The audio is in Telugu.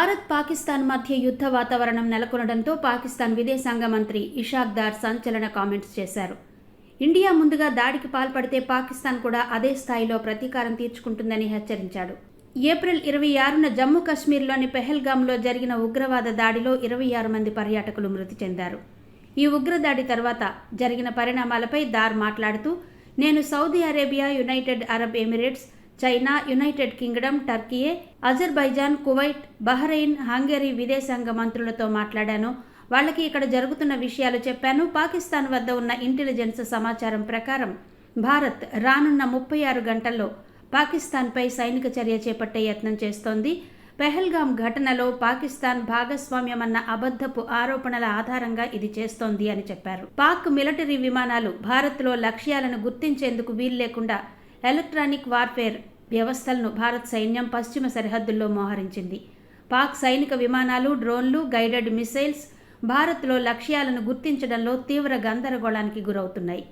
భారత్ పాకిస్తాన్ మధ్య యుద్ధ వాతావరణం నెలకొనడంతో పాకిస్తాన్ విదేశాంగ మంత్రి ఇషాక్ దార్ సంచలన కామెంట్స్ చేశారు. ఇండియా ముందుగా దాడికి పాల్పడితే పాకిస్తాన్ కూడా అదే స్థాయిలో ప్రతీకారం తీర్చుకుంటుందని హెచ్చరించాడు. ఏప్రిల్ ఇరవై ఆరున జమ్మూ కశ్మీర్లోని పెహల్గాంలో జరిగిన ఉగ్రవాద దాడిలో ఇరవై ఆరు మంది పర్యాటకులు మృతి చెందారు. ఈ ఉగ్రదాడి తర్వాత జరిగిన పరిణామాలపై దార్ మాట్లాడుతూ నేను Saudi Arabia United Arab Emirates China United Kingdom Turkiye Azerbaijan Kuwait Bahrain Hungary విదేశాంగ మంత్రులతో మాట్లాడాను. వాళ్ళకి ఇక్కడ జరుగుతున్న విషయాలు చెప్పాను. పాకిస్తాన్ వద్ద ఉన్న ఇంటెలిజెన్స్ సమాచారం ప్రకారం భారత్ రానున్న ముప్పై ఆరు గంటల్లో పాకిస్తాన్పై సైనిక చర్య చేపట్టే యత్నం చేస్తోంది. పెహల్గాం ఘటనలో పాకిస్తాన్ భాగస్వామ్యమన్న అబద్ధపు ఆరోపణల ఆధారంగా ఇది చేస్తోంది అని చెప్పారు. పాక్ మిలిటరీ విమానాలు భారత్లో లక్ష్యాలను గుర్తించేందుకు వీల్లేకుండా ఎలక్ట్రానిక్ వార్ఫేర్ వ్యవస్థలను భారత్ సైన్యం పశ్చిమ సరిహద్దుల్లో మోహరించింది. పాక్ సైనిక విమానాలు డ్రోన్లు గైడెడ్ మిసైల్స్ భారత్లో లక్ష్యాలను గుర్తించడంలో తీవ్ర గందరగోళానికి గురవుతున్నాయి.